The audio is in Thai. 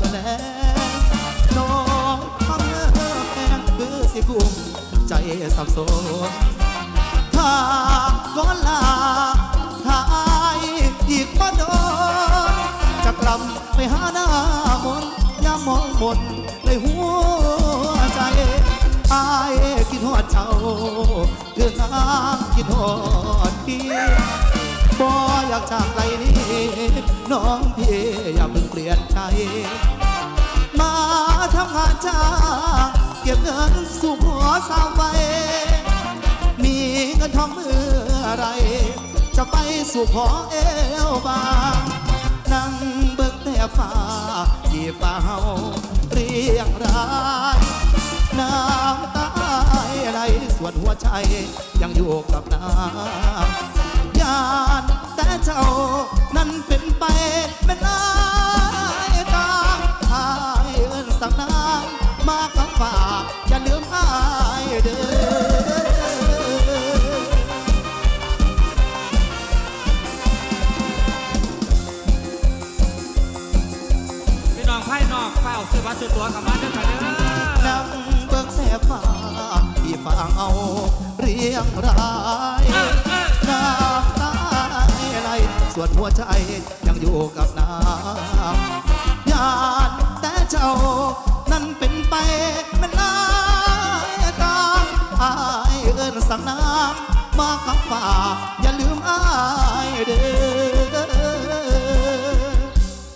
ก็แล้วน้องทำเนื้อแพงคือสิกุมใจสับสนถ้าก็ลาหายอีกบ่โดนจะกลับไปหาหน้ามนย่ามองมนเลยหัวใจอายคิดหอดเจ้าเดือนน้ำคิดหอดพี่ากจากไกลนี้ น้องพี่อย่าเพิ่งเปลี่ยนใจ มาทำงานจ้า เก็บเงินสู่หัวสาวไว้มีเงินทองเมื่อไร จะไปสู่ขอเอวบางนั่งเบิ่งแต่ฟ้าที่ฟ้าเฮาเรียงรายน้ำตาไหลส่วนหัวใจยังอยู่กับน้ำ มากับฝาอย่าลืมอายเด้อพี่น้องไพ่นอกเฝ้าซื้อบัตรซื้อตัวกลับบ้านด้วยกันเด้อนั่งเบิ่งแสบฟ้าที่ฟังเอาเรียงรายน้ำตาไหลส่วนหัวใจยังอยู่กับน้ำยานแต่เจ้านั้นเป็นไป สั่งน้ำมาขับฝ่าอย่าลืม